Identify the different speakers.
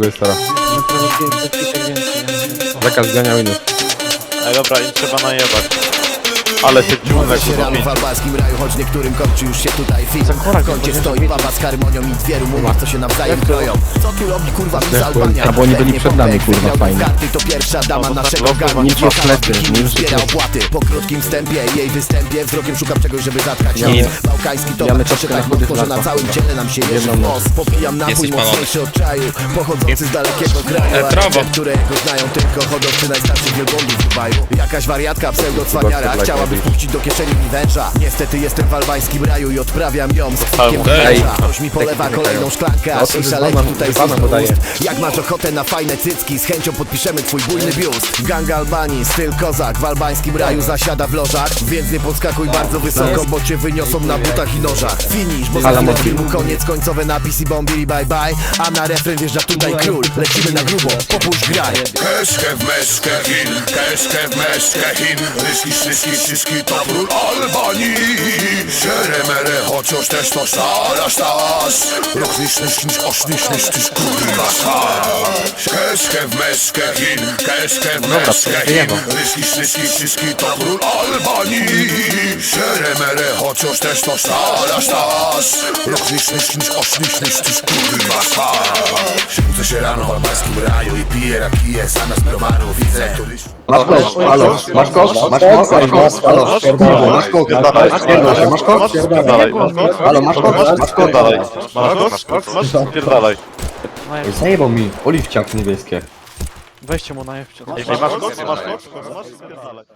Speaker 1: Jest teraz. Zakaz zgania winów.
Speaker 2: Ej, dobra, im trzeba najebać. Ale się ciągle
Speaker 3: Się rano w albańskim raju, choć niektórym kończy już się tutaj film W kącie stoi baba z harmonią i dwie rumumach, co się nawzajem kroją Co tu robi kurwa mi z Albania?
Speaker 1: A bo oni byli przed nami, kurwa, fajnie.
Speaker 3: karty, To pierwsza dama
Speaker 2: No,
Speaker 3: naszego
Speaker 2: tak
Speaker 1: ma flety,
Speaker 3: Kim zbiera
Speaker 1: nie-
Speaker 3: opłaty Po krótkim wstępie jej występie Wzrokiem szukam czegoś, żeby zatkać
Speaker 1: Nie.
Speaker 3: nos Bałkański to
Speaker 1: na
Speaker 3: mocno, że na całym ciele nam się jeży w nos. Popijam napój mocniejszy od czaju Pochodzący z dalekiego kraju.
Speaker 4: E,
Speaker 3: a
Speaker 4: prawo.
Speaker 3: recepty, którego znają tylko hodowcy najstarszych wielbłądów w Dubaju. Jakaś wariatka, pseudo-cwaniara Chciałaby wpuścić do kieszeni mi węża Niestety jestem w albańskim raju i odprawiam ją z węża Ktoś mi polewa kolejną szklankę,
Speaker 1: No,
Speaker 3: aż i tutaj z ust Jak masz ochotę na fajne cycki, z chęcią podpiszemy twój bujny biust Gang Albanii, styl kozak, w albańskim raju zasiada w lożach Więc nie podskakuj bardzo wysoko, bo cię wyniosą na butach i nożach Finish, bo za
Speaker 1: mocno.
Speaker 3: filmu koniec, końcowe napisy bombili bye bye A na refren wjeżdża tutaj król, lecimy na grubo, popuść graj
Speaker 5: Keşke v meşke hin, v meşke hin Ryski, szyski, szyski, toprul Albanii Şeremere, chociaż też to szara sztas Rok niż, niż, niż, oś, niż, niż, niż, kurwa Keşke v meşke hin, v meşke hin Ryski, szyski, szyski, toprul Albanii Şeremere, chociaż też to szara sztas Rok niż, niż, niż, oś, niż, niż, niż, kurwa szas Budzę się rano w albańskim raju i piję rakije zamiast browaru Widzę turystów
Speaker 6: Masz kosz, halo, masz kosz, masz kosz, masz kosz, halo, masz kosz, pierdol się, masz kosz,
Speaker 2: kosz?
Speaker 6: halo, masz kosz, masz kosz,
Speaker 2: Spierdalaj. Masz kosz? Masz? Spierdalaj.
Speaker 6: zajebał mi, oliwciak niebieskie.
Speaker 7: Weźcie mu najpierw.
Speaker 2: Ej, masz kosz? Masz kosz? Masz? Spierdalaj.